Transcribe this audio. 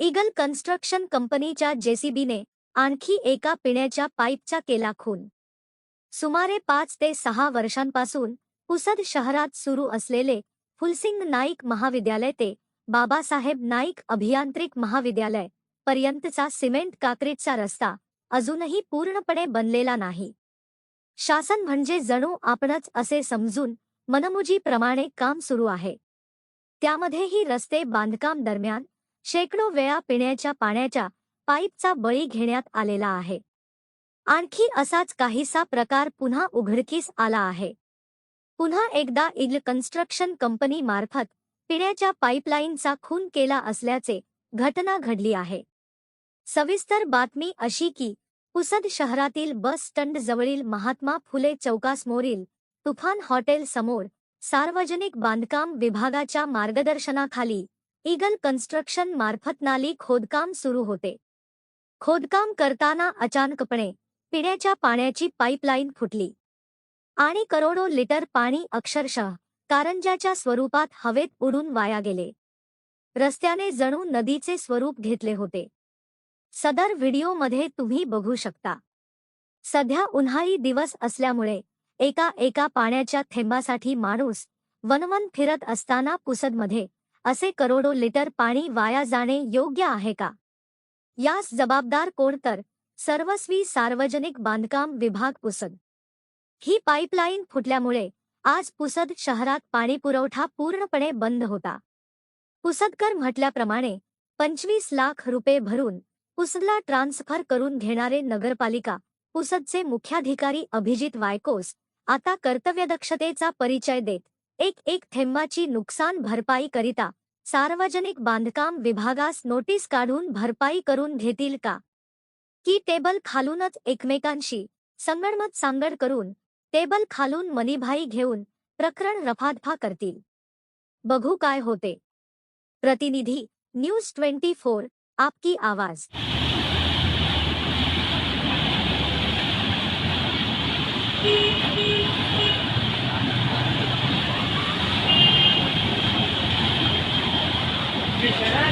Eagle construction कंपनीच्या जेसीबीने आणखी एका पिण्याच्या पाईपचा केला खून. सुमारे पाच ते सहा वर्षांपासून पुसद शहरात सुरू असलेले फुलसिंग नाईक महाविद्यालय ते बाबासाहेब नाईक अभियांत्रिक महाविद्यालय पर्यंतचा सिमेंट काक्रीटचा रस्ता अजूनही पूर्णपणे बनलेला नाही. शासन म्हणजे जणू आपणच असे समजून मनमुजीप्रमाणे काम सुरू आहे. त्यामध्येही रस्ते बांधकाम दरम्यान शेकडो वेळा पिण्याच्या पाण्याच्या पाईपचा बळी घेण्यात आलेला आहे. आणखी असाच काहीसा प्रकार पुन्हा उघडकीस आला आहे. पुन्हा एकदा इल कन्स्ट्रक्शन कंपनी मार्फत पिण्याच्या पाईपलाईनचा खून केला असल्याचे घटना घडली आहे. सविस्तर बातमी अशी की पुसद शहरातील बस स्टँड जवळील महात्मा फुले चौकासमोरील तुफान हॉटेल समोर सार्वजनिक बांधकाम विभागाच्या मार्गदर्शनाखाली ईगल कन्स्ट्रक्शन मार्फत नाली खोदकाम सुरू होते. खोदकाम करताना अचानकपणे पिण्याच्या पाण्याची पाईपलाईन फुटली. आणि करोडो लिटर पाणी अक्षरशः कारंजाच्या स्वरूपात हवेत उडून वाया गेले. रस्त्याने जणू नदीचे स्वरूप घेतले होते. सदर व्हिडिओमध्ये तुम्ही बघू शकता. सध्या उन्हाळी दिवस असल्यामुळे एका एका पाण्याच्या थेंबासाठी माणूस वनवन फिरत असताना पुसदमध्ये असे करोडो लिटर पाणी वाया जाणे योग्य आहे का? यास जबाबदार कोण तर? सर्वस्वी सार्वजनिक बांधकाम विभाग पुसद. ही पाईपलाईन फुटल्यामुळे आज पुसद शहरात पाणीपुरवठा पूर्णपणे बंद होता. पुसदकर म्हटल्याप्रमाणे पंचवीस लाख रुपये भरून पुसदला ट्रान्सफर करून घेणारे नगरपालिका पुसदचे मुख्याधिकारी अभिजित वायकोस आता कर्तव्यदक्षतेचा परिचय देत एक एक थेंबाची नुकसान भरपाई करिता सार्वजनिक बांधकाम विभागास नोटीस काढून भरपाई करून घेतील का? की टेबल खालूनच एकमेकांशी संगणमत सांगड करून टेबल खालून मनीभाई घेऊन प्रकरण रफादफा करतील? बघू काय होते. प्रतिनिधी न्यूज ट्वेंटी फोर आपकी आवाज. Thank you.